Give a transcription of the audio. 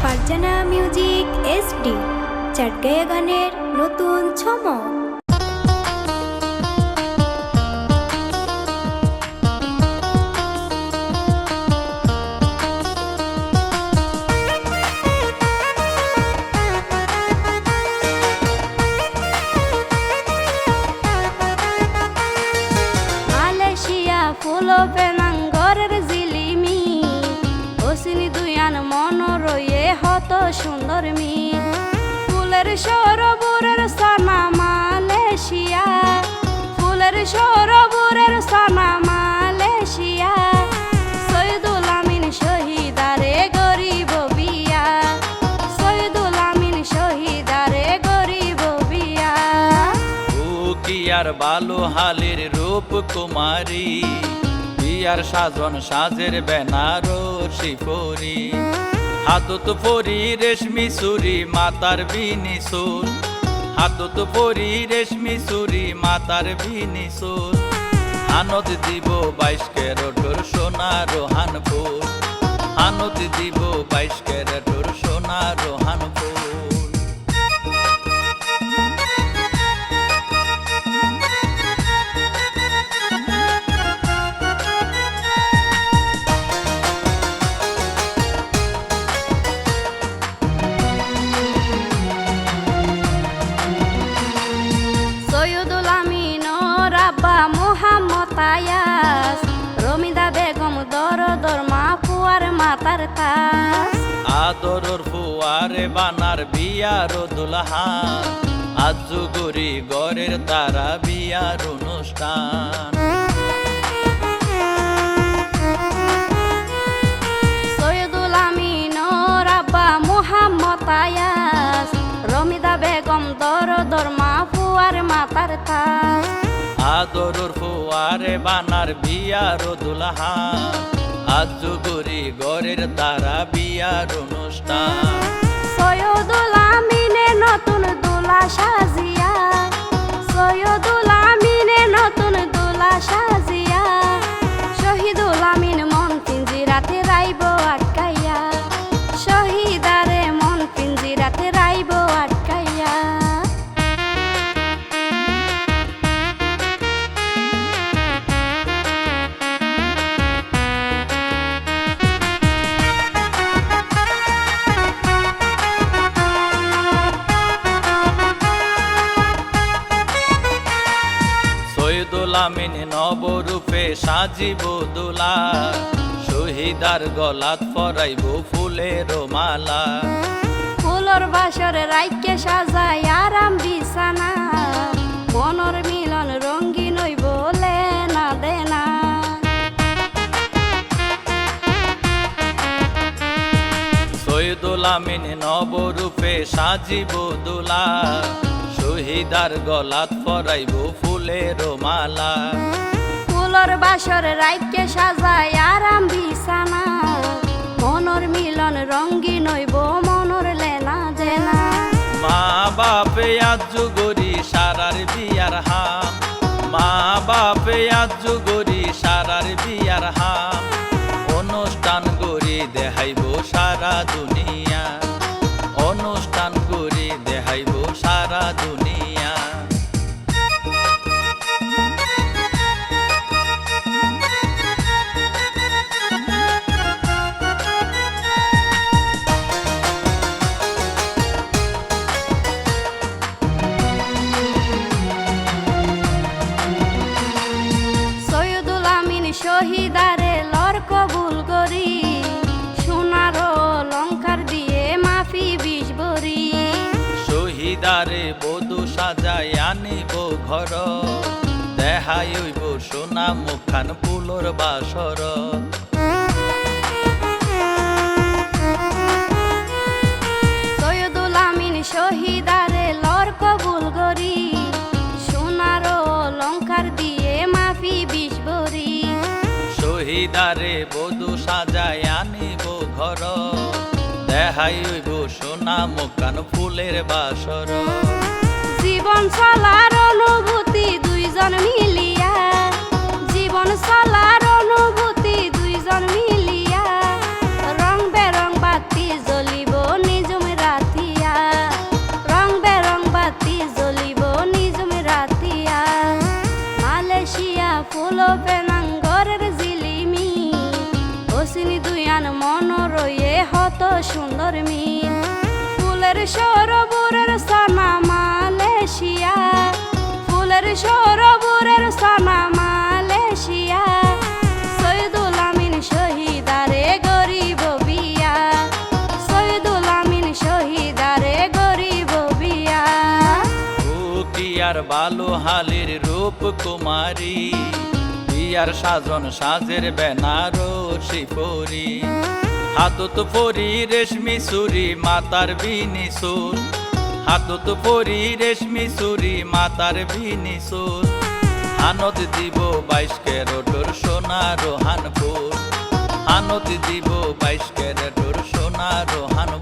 Farzana music SD চাটগায়া গানের নতুন Malaysia ফুলো পেনাঙ্গরের হত সুন্দর ফুলের সরোবরের সানা মালয়েশিয়া। ফুলের সরোবরের সানা মালয়েশিয়া। সৈয়দুল আমিন শহীদারে গরিব বিয়া। আমিন শহীদারে গরিব বিয়া। উকিয়ার বালু হালির রূপ কুমারী? বিয়ার সাজন সাজের বেনারসি পরি। হাতত পরি রেশমি সুরি, মাতার বিনি সুর। হাতত পরি রেশমি সুরি, মাতার বিনি সুর। আনদ দিব বাইশ ক্যারোটর সোনা রোহানপুর। আনদ দিব বাইশ ক্যারোটর সোনা রোহানপুর। আদরর ফুয়ারে বানার বিয়ার দুলহান আজুগুরি গড়ের তারা বিয়ার অনুষ্ঠান। রমিদা বেগম দর মাতার তাস আদরর ফুয়ারে বানার বিয়ার দুলহান আজুগুরি গড়ের তারা বিয়ার অনুষ্ঠান। সৈয়দুল আমিনে নতুন দুলা সাজিয়া আমিন নবরূপে সাজিব দুলা। শহীদার গলাত ফরাইব ফুলের মালা। ফুলর বাসর রাইকে সাজায় আরাম বিছানা। মনর মিলন রঙ্গিন ওই বলে না দেনা। আমিন নবরূপে সাজিব দুলা। শহীদার গলাত ফরাইব ফুলের মালা। ফুলর বাসর রাইকে সাজায় আরাম বিছানা। মনর মিলন রঙ্গিন হইব মনর লেনা দেনা। মা বাপে আজু গরি সারার বিয়ার হাম। মা বাপে আজু গরি সারার বিয়ার হাম। অনুষ্ঠান গরি দেখাইব সারা দুনিয়া। অনুষ্ঠান গরি দেখাইব সারা দুনিয়া। শহীদারে লর কবুল করি। সোনার লঙ্কার দিয়ে মাফি বিষ ভরি। শহীদারে বধু সাজাই আনিব ঘর। দেহাই সোনা মুখান পুলোর বাসর। চুড়িদারে বধু সাজায় আনিব ঘর। দেহাই সোনা মকান ফুলের বাসর। জীবন চলার অনুভূতি দুইজন মিলিয়া। জীবন চলার অনুভূতি দুইজন মিলিয়া। রং বেরং বাতি জ্বলিব নিজুম রাতিয়া। রং বেরং বাতি জ্বলিব নিজুম রাতিয়া। মালয়েশিয়া ফুল কত সুন্দর মিল। ফুলের সরোবরের সানা মালয়েশিয়া ফুলের সরোবরের সানা মালয়েশিয়া সৈদুল শহীদারে গরিব বিয়া। সৈদুল আমিন শহীদারে গরিব বিয়া। আর বালু হালির রূপ কুমারী বিয়ার সাজন সাজের বেনারসি পরি। হাতত পরি রেশমি সুরি, মাতার বিনি সুর। হাতত পরি রেশমি সুরি, মাতার বিনি সুর। হানত দিব বাইশ ক্যারোটর সোনার হানপুর হানত দিব বাইশ ক্যারোটর সোনার হানপুর